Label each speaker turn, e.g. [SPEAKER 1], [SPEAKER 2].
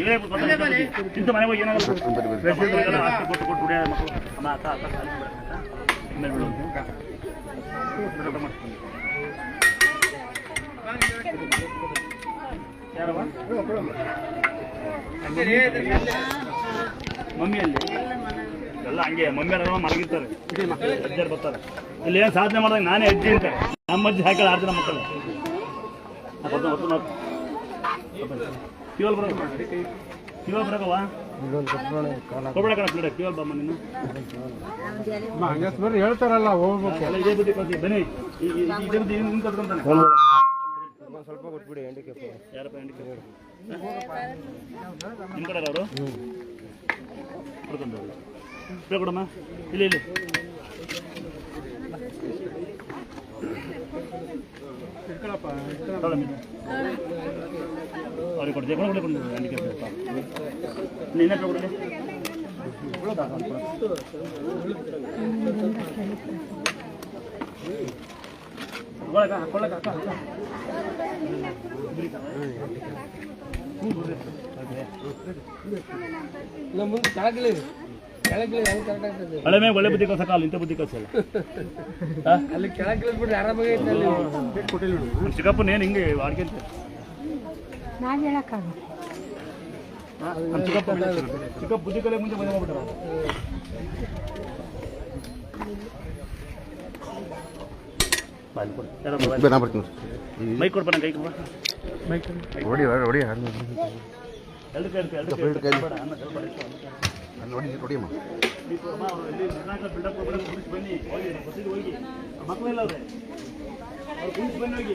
[SPEAKER 1] ಇವೇ ಇಂತ ಮನೆ ಹೋಗಿ ಏನಾಗಲ್ಲ ಕೊಟ್ಟು ಕೊಟ್ಟು ಕುಡಿಯೋ ಮಕ್ಕಳು ಅಮ್ಮ ಅಕ್ಕ ಅಕ್ಕ. ಆಮೇಲೆ? ಮಮ್ಮಿಯಲ್ಲಿ? ಎಲ್ಲ ಹಂಗೆ. ಮಮ್ಮಿಯರ ಮಲಗಿರ್ತಾರೆ. ಅಜ್ಜರು ಬರ್ತಾರೆ. ಇಲ್ಲಿ ಏನು ಸಾಧನೆ ಮಾಡಿದಾಗ ನಾನೇ ಅಜ್ಜಿ ಅಂತ. ನಮ್ಮ ಅಜ್ಜಿ ಹಾಕಿ ಆರು ಜನ ಮಕ್ಕಳು ಕಿವಲ್
[SPEAKER 2] ಹೇಳ್ತಾರಲ್ಲ ಹೋಗ್ಬೇಕು
[SPEAKER 1] ಎಲ್ಲ ಇದೇ ಬನ್ನಿ
[SPEAKER 2] ಸ್ವಲ್ಪ ಕೊಟ್ಬಿಡಿ ಎಂಡಿಕೆ
[SPEAKER 1] ಯಾರಪ್ಪ ಕಡೆ ಅವರು ಕೊಡ್ಕೊಂಡು ಸ್ಪ್ರೇ ಕೊಡಮ್ಮ ಇಲ್ಲಿ ಇಲ್ಲಿ ಮೀನು. ಕೊಡ್ತೀವಿ. ಕೊಡು ಕೊಡಿ ಹೆಂಡತಿ ನಿನ್ನೆ ಕೊಡಕ ಕೊಡಕ ಅಕ್ಕ ಅಕ್ಕ
[SPEAKER 2] ನಮ್ಮ ಮುಂದೆ
[SPEAKER 1] ಹಳೆ ಮೇಲೆ ಒಳ್ಳೆ ಬುದ್ಧಿ ಕಳ್ಸಕ್ಕ ಅಲ್ಲಿ ಇಂಥ ಬುದ್ಧಿ ಕಳ್ಸಲ್ಲ?
[SPEAKER 2] ಅಲ್ಲಿ ಕೆಳಗಿಳಿ ಬಿಡ್ರಿ ಆರಾಮಾಗಿ
[SPEAKER 1] ಚಿಕ್ಕಪ್ಪನ ಏನು ಹಿಂಗೆ ಆಡ್ಕೊಂತ
[SPEAKER 3] ನಾನು ಹೇಳಕ್ಕಾಗ
[SPEAKER 1] ಚಿಕ್ಕ ಬುದ್ಧಿಕಲೆ ಮುಂದೆ
[SPEAKER 4] ನಾ ಬರ್ತೀನಿ
[SPEAKER 1] ಮೈಕ್ ಕೈ ಎರಡು ಕೈ ಇಷ್ಟು.
[SPEAKER 4] ಹೊಡಿ
[SPEAKER 1] ಅಮ್ಮ ಬನ್ನಿ ಹೋಗಿ ಹೋಗಿ ಮಕ್ಕಳೆಲ್ಲ ಅವ್ರೆ ಬನ್ನಿ ಹೋಗಿ